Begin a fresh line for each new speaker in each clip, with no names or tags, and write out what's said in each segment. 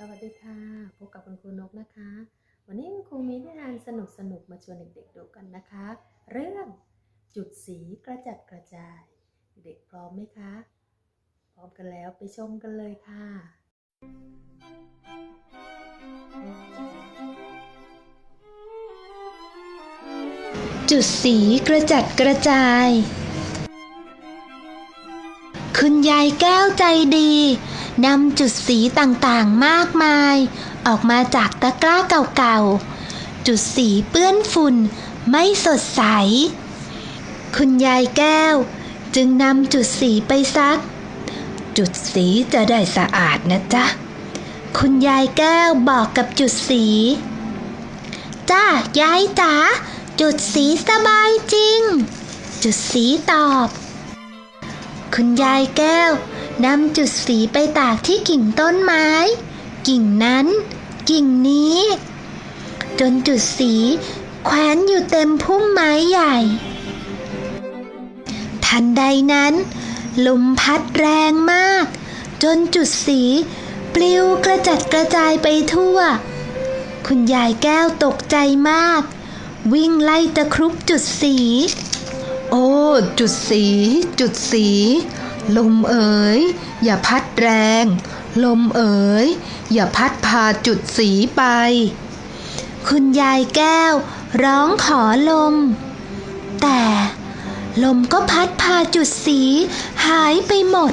สวัสดีค่ะ พบกับคุณครูนกนะคะ วันนี้ครูมีนิทานสนุกสนุกๆมาชวนเด็กๆดูกันนะคะ เรื่องจุดสีกระจัดกระจาย เด็กพร้อมไหมคะ พร้อมกันแล้วไปชมกันเลยค่ะ
จุดสีกระจัดกระจาย คุณยายแก้วใจดี นำจุดสีต่างๆมากมาย ออกมาจากตะกร้าเก่าๆ จุดสีเปื้อนฝุ่นไม่สดใส คุณยายแก้ว จึงนำจุดสีไปซัก จุดสีจะได้สะอาดนะจ๊ะ คุณยายแก้วบอกกับจุดสี จ้ายายจ๋าจุดสีสบายจริง จุดสีตอบ คุณยายแก้ว นำจุดสีไปตากที่กิ่งต้นไม้ กิ่งนั้น กิ่งนี้ จนจุดสีแขวนอยู่เต็มพุ่มไม้ใหญ่ ทันใดนั้น ลมพัดแรงมาก จนจุดสี ปลิวกระจัดกระจายไปทั่ว คุณยายแก้วตกใจมาก วิ่งไล่ตะครุบจุดสี
โอ้ จุดสี จุดสี ลมเอ๋ยอย่าพัดแรง ลมเอ๋ยอย่าพัดพาจุดสีไป
คุณยายแก้ว ร้องขอลม แต่ลมก็พัดพาจุดสีหายไปหมด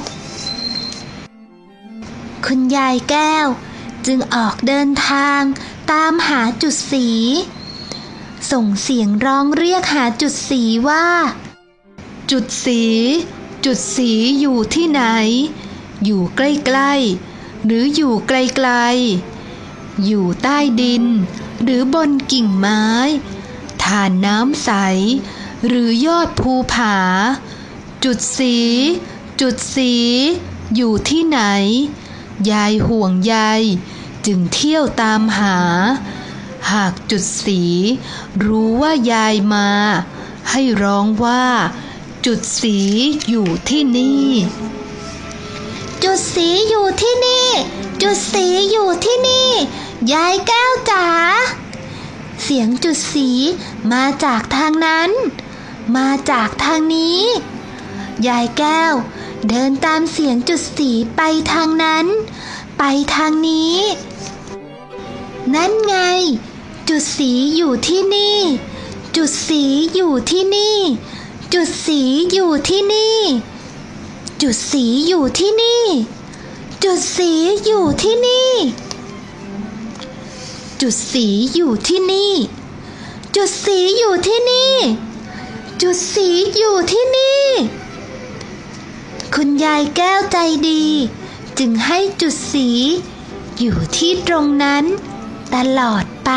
คุณยายแก้ว จึงออกเดินทางตามหาจุดสี ส่งเสียงร้องเรียกหาจุดสีว่า
จุดสี จุดสีอยู่ที่ไหน อยู่ใกล้ๆ หรืออยู่ไกลๆ อยู่ใต้ดิน หรือบนกิ่งไม้ทานน้ำใส หรือยอดภูผา จุดสี จุดสี อยู่ที่ไหน ยายห่วงใยจึงเที่ยวตามหา หากจุดสี รู้ว่ายายมา ให้ร้องว่า จุดสีอยู่ที่นี่
จุดสีอยู่ที่นี่ จุดสีอยู่ที่นี่ ยายแก้วจ๋า เสียงจุดสีมาจากทางนั้น มาจากทางนี้ ยายแก้ว เดินตามเสียงจุดสีไปทางนั้น ไปทางนี้ นั่นไง จุดสีอยู่ที่นี่ จุดสีอยู่ที่นี่ จุดสีอยู่ที่นี่ จุดสีอยู่ที่นี่ จุดสีอยู่ที่นี่ จุดสีอยู่ที่นี่ จุดสีอยู่ที่นี่ จุดสีอยู่ที่นี่ คุณยายแก้วใจดี จึงให้จุดสี อยู่ที่ตรงนั้น ตลอดไป